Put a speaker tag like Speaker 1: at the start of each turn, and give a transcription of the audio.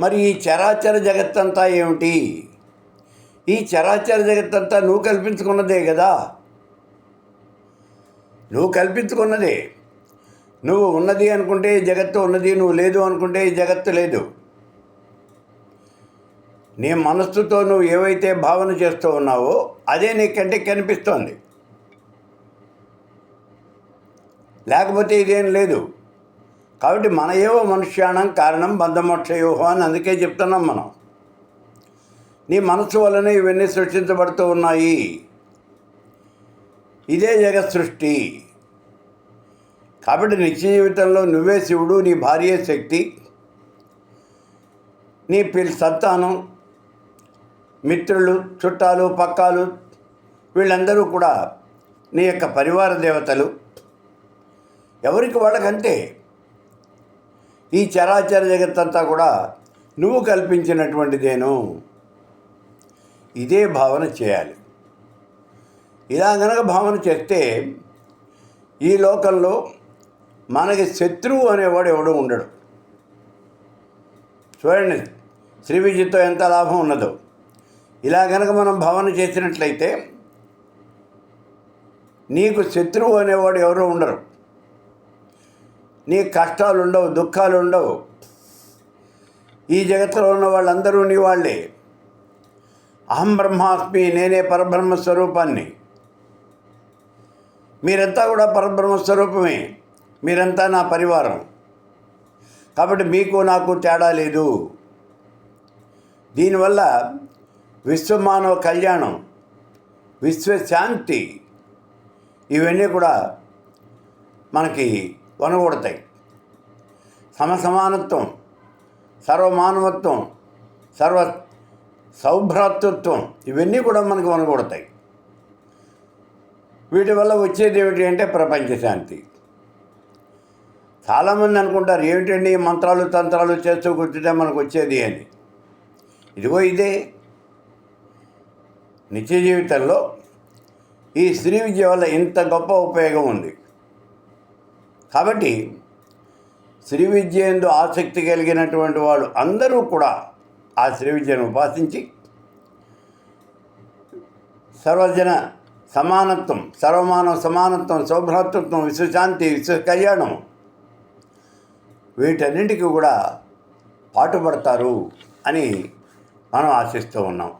Speaker 1: మరి ఈ చరాచర జగత్తంతా ఏమిటి? ఈ చరాచర జగత్తంతా నువ్వు కల్పించుకున్నదే కదా. నువ్వు కల్పించుకున్నదే. నువ్వు ఉన్నది అనుకుంటే ఈ జగత్తు ఉన్నది నువ్వు లేదు అనుకుంటే ఈ జగత్తు లేదు. నీ మనస్సుతో నువ్వు ఏవైతే భావన చేస్తూ ఉన్నావో అదే నీ కంటికి కనిపిస్తోంది. లేకపోతే ఇదేం లేదు. కాబట్టి మన ఏవో మనుష్యాణం కారణం బంధమోక్షయోహో అని అందుకే చెప్తున్నాం మనం. నీ మనసు వలనే ఇవన్నీ సృష్టించబడుతూ ఉన్నాయి. ఇదే జగత్ సృష్టి కాబట్టి నిత్య జీవితంలో నువ్వే శివుడు నీ భార్య శక్తి నీ పిల్ సంతానం మిత్రులు చుట్టాలు పక్కాలు వీళ్ళందరూ కూడా నీ యొక్క పరివార దేవతలు. ఎవరికి వాళ్ళకంటే ఈ చరాచర జగత్తంతా కూడా నువ్వు కల్పించినటువంటిదేను. ఇదే భావన చేయాలి. ఇలా గనక భావన చేస్తే ఈ లోకంలో మనకి శత్రువు అనేవాడు ఎవడు ఉండడు. చూడండి శ్రీ విద్యతో ఎంత లాభం ఉన్నదో. ఇలా గనక మనం భావన చేసినట్లయితే నీకు శత్రువు అనేవాడు ఎవరు ఉండరు. నీ కష్టాలు ఉండవు దుఃఖాలు ఉండవు. ఈ జగత్తులో ఉన్న వాళ్ళందరూ నీ వాళ్ళే. అహం బ్రహ్మాస్మి నేనే పరబ్రహ్మ స్వరూపాన్ని. మీరంతా కూడా పరబ్రహ్మ స్వరూపమే. మీరంతా నా పరివారం. కాబట్టి మీకు నాకు తేడా లేదు. దీనివల్ల విశ్వమానవ కళ్యాణం విశ్వశాంతి ఇవన్నీ కూడా మనకి వనగొడతాయి. సమసమానత్వం సర్వమానవత్వం సర్వ సౌభ్రాతృత్వం ఇవన్నీ కూడా మనకు వనగొడతాయి. వీటి వల్ల వచ్చేది ఏమిటి అంటే ప్రపంచ శాంతి. చాలామంది అనుకుంటారు ఏమిటండి మంత్రాలు తంత్రాలు చేస్తూ కూర్చుంటే మనకు వచ్చేది అని ఇదిగో ఇదే. నిత్య జీవితంలో ఈ స్త్రీ విద్య వల్ల ఇంత గొప్ప ఉపయోగం ఉంది. కాబట్టి శ్రీ విద్య ఎందు ఆసక్తి కలిగినటువంటి వాళ్ళు అందరూ కూడా ఆ శ్రీ విద్యను ఉపాసించి సర్వజన సమానత్వం సర్వమానవ సమానత్వం సౌభ్రాతృత్వం విశ్వశాంతి విశ్వ కళ్యాణం వీటన్నింటికి కూడా పాటుపడతారు అని మనం ఆశిస్తూ ఉన్నాం.